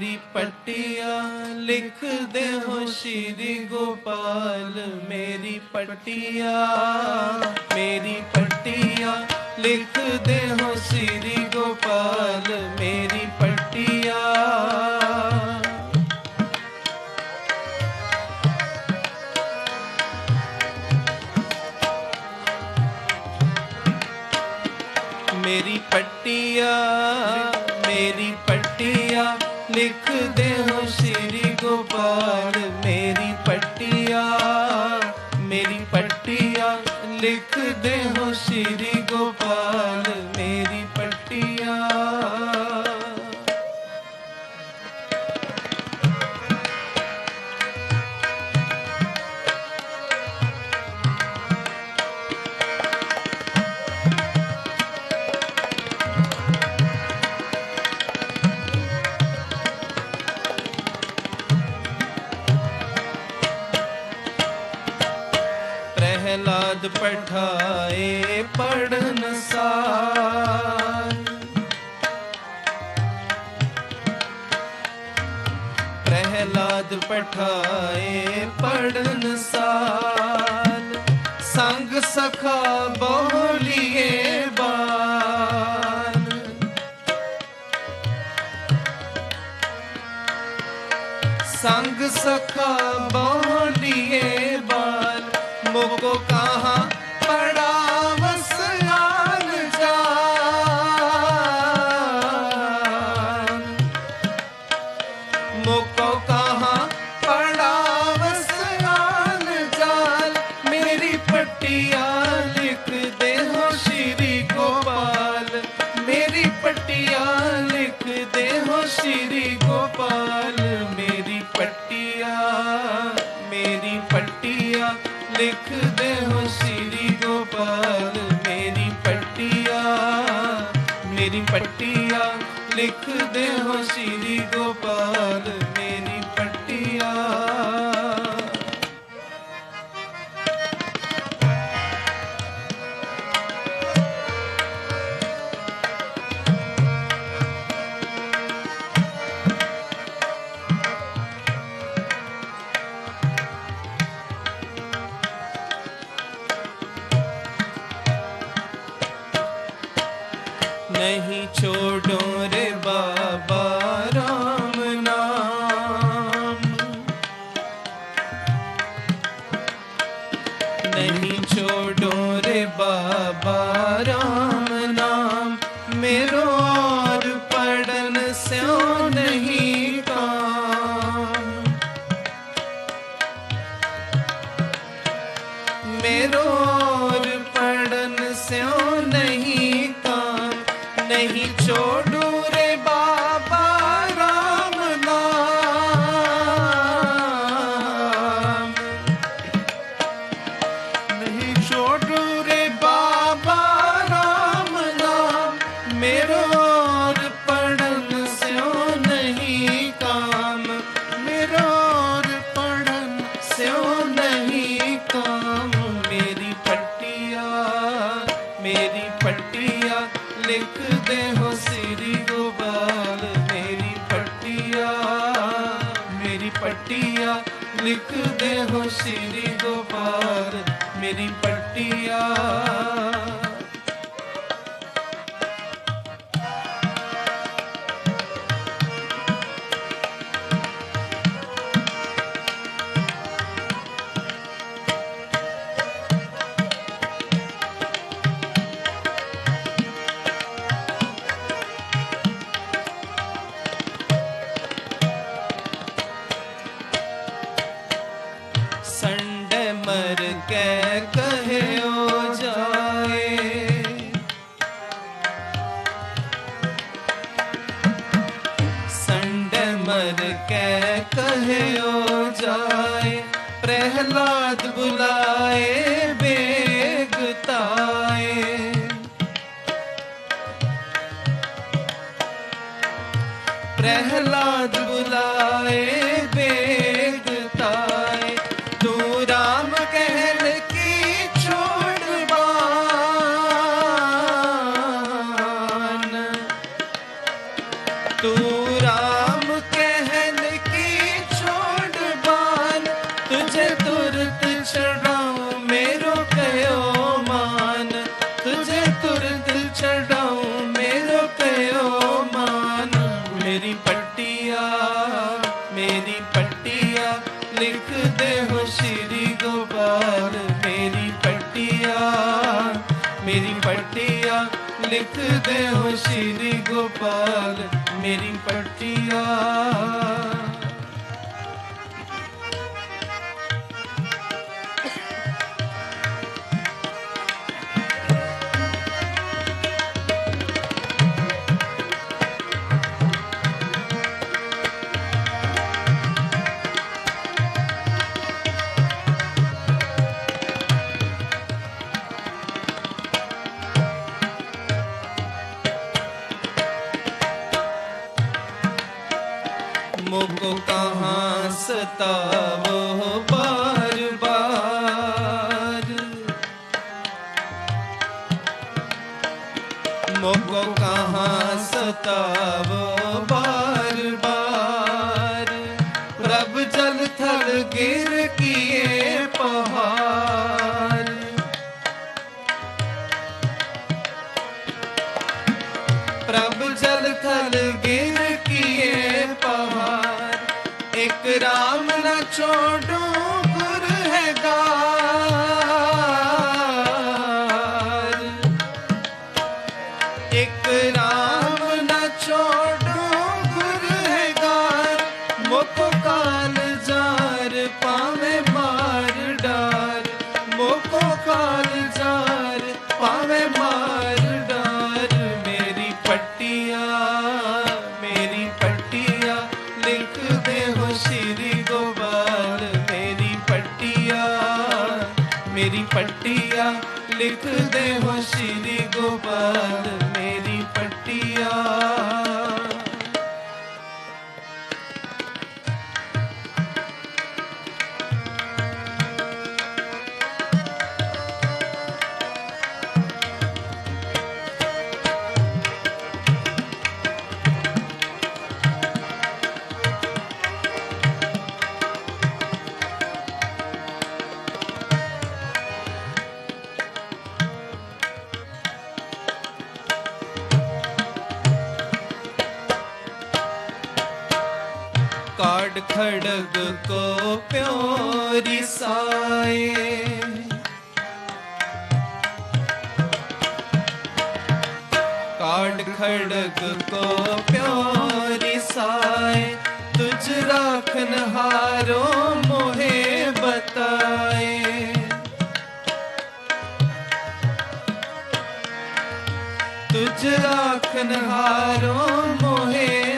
ਮੇਰੀ ਪੱਟੀਆਂ ਲਿਖਦੇ ਹੋ ਸ਼੍ਰੀ ਗੋਪਾਲ। ਮੇਰੀ ਪੱਟੀਆਂ ਮੇਰੀ ਪੱਟੀਆਂ ਲਿਖਦੇ ਹੋ ਸ਼੍ਰੀ ਗੋਪਾਲ। ਮੇਰੀ ਪੱਟੀਆਂ। ਮੇਰੀ ਪੱਟੀਆਂ, ਮੇਰੀ ਲਿਖਦੇ ਹੋ ਸ਼੍ਰੀ ਗੋਪਾਲ ਮੇਰੀ ਪੱਟੀਆਂ ਮੇਰੀ ਪੱਟੀਆਂ। ਲਿਖਦੇ ਹੋ ਸ਼੍ਰੀ ਗੋਪਾਲ। sub club. लिख दे हो श्री गोपाल मेरी पट्टिया नहीं छोड़ो ਕਰਦੇ ਹੋ ਸ੍ਰੀ ਗੋਪਾਲ ਮੇਰੀ ਪੱਟੀਆ ਮੇਰੀ ਪੱਟੀਆ ਲਿਖਦੇ ਹੋ ਸ੍ਰੀ ਗੋਪਾਲ ਮੇਰੀ ਪੱਟੀਆ। ਹਰ ਕੈ ਕਹਿਓ ਜਾਏ ਪ੍ਰਹਿਲਾਦ ਬੁਲਾਏ ਬੇਗਤਾਏ ਪ੍ਰਹਿਲਾਦ ਬੁਲਾਏ ਤੂੰ ਰਾਮ ਪੱਟੀਆਂ ਲਿਖਦੇ ਹੋ ਸ਼੍ਰੀ ਗੋਪਾਲ ਮੇਰੀ ਪੱਟੀਆਂ। ਪਰਤਾਵੋ ਪਾਰ ਸਤਾ ਛੋਡੋ ਗੁਰ। ਹੈਗਾਰ ਇੱਕ ਰਾਮ ਨਾ ਛੋਡੋ ਗੁਰ। ਹੈਗਾਰ ਮੁਖ ਕਾੜ ਖੜਗ ਕੋ ਪਿਓਰੀ ਸਾਏ। ਕਾੜ ਖੜਗ ਕੋ ਪਿਓਰੀ ਸਾਏ, ਤੁਝ ਰਾਖਨ ਹਾਰੋ ਮੋਹੇ ਬਤਾਏ। ਤੁਝ ਰਾਖਨ ਹਾਰੋ ਮੋਹੇ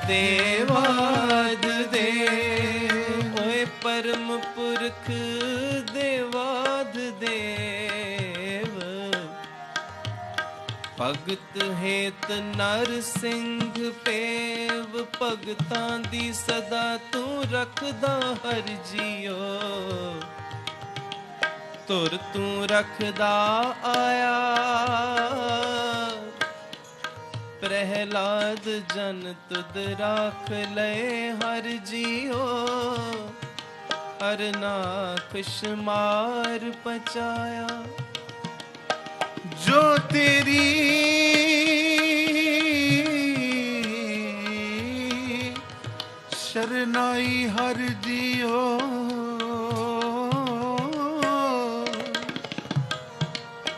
ਪੁਰਖ ਦੇਵਾਦ ਦੇ। ਓਏ ਪਰਮ ਪੁਰਖ ਦੇਵਾਦ ਦੇਵ। ਭਗਤ ਹੇਤ ਨਰ ਸਿੰਘ ਪੇਵ। ਭਗਤਾਂ ਦੀ ਸਦਾ ਤੂੰ ਰੱਖਦਾ ਹਰ ਜੀਓ। ਤੁਰ ਤੂੰ ਰੱਖਦਾ ਆਇਆ। ਪ੍ਰਹਿਲਾਦ ਜਨ ਤੁਧ ਰਾਖ ਲੈ ਹਰ ਜੀਓ ਹਰ ਨਾਖਸ਼ ਮਾਰ ਪਚਾਇਆ ਜੋ ਤੇਰੀ ਸ਼ਰਨਾਈ ਹਰ ਜੀਓ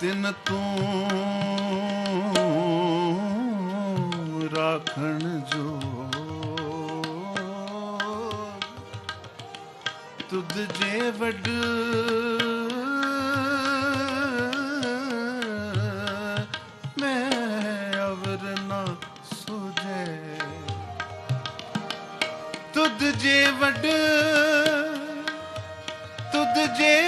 ਤਿਨ ਤੂੰ ਤੁਧ ਤੁਧ ਜੇ ਵੱਡ। ਮੈਂ ਅਵਰ ਨਾ ਸੁਝੇ ਤੁਧ ਜੇ ਵੱਡ। ਤੁਧ ਜੇ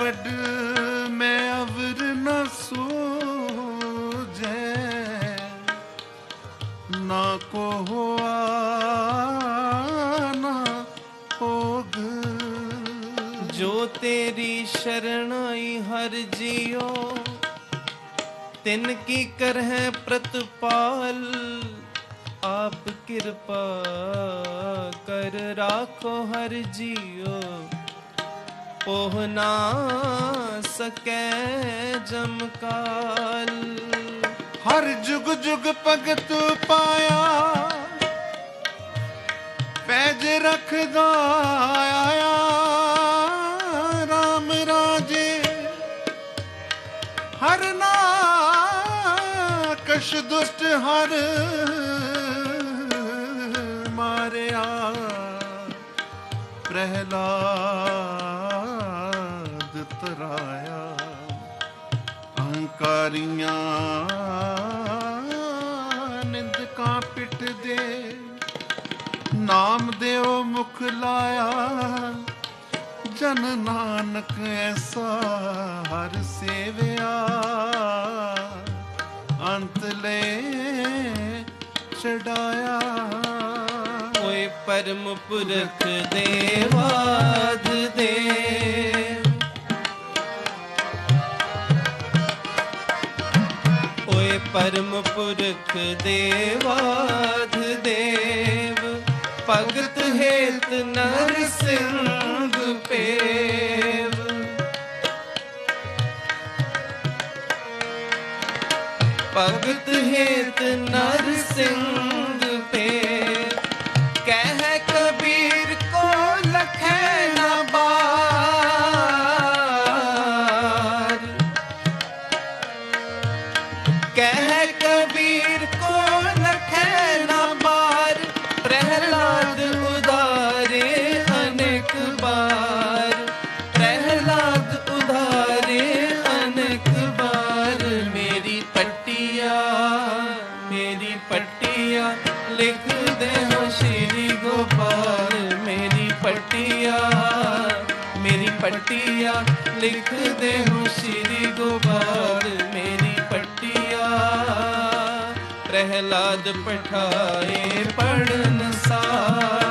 ਵੱਡ। ਮੈਂ ਅਵਰ ਨਾ ਸੂਝੈ ਨਾ ਕੋ ਹੋਆ ਤੇਰੀ ਸ਼ਰਨ ਹਰ ਜੀਓ। ਤਿਨ ਕੀ ਕਰਹਿ ਪ੍ਰਤਪਾਲ, ਆਪ ਕਿਰਪਾ ਕਰ ਰਾਖੋ ਹਰ ਜੀਓ। ਪੋਹ ਨਾ ਸਕੈ ਜਮਕਾਲ ਹਰ ਜੁਗ ਜੁਗ ਭਗਤ ਪਾਇਆ, ਪੈਜ ਰਖਦਾ ਆਇਆ। ਕਸ਼ ਦੁਸ਼ਟ ਹਰ ਮਾਰਿਆ। ਪ੍ਰਹਿਲਾਦ ਤਰਾਇਆ। ਅਹੰਕਾਰੀਆਂ ਨਿੰਦਕਾਂ ਪਿੱਟ ਦੇ। ਨਾਮ ਦਿਓ ਮੁਖ ਲਾਇਆ। ਜਨ ਨਾਨਕ ਐਸਾ ਹਰ ਸੇਵਿਆ। ਅੰਤ ਛਡਾਇਆ। ਓਏ ਪਰਮ ਪੁਰਖ ਦੇਵਾਦ ਦੇ। ਓਏ ਪਰਮ ਪੁਰਖ ਦੇਵਾਦ ਦੇਵ, ਭਗਤ ਹੇਤ ਨਰ ਸਿੰਘ ਪੇਵ। ਭਗਤ ਹੇਤ ਨਰ ਸਿੰਘ ਲਿਖਦੇ ਹੋ ਸ਼੍ਰੀ ਗੋਬਾਲ ਮੇਰੀ ਪੱਟੀਆ। ਪ੍ਰਹਿਲਾਦ ਪਠਾਏ ਪੜਨ ਸਾਰ।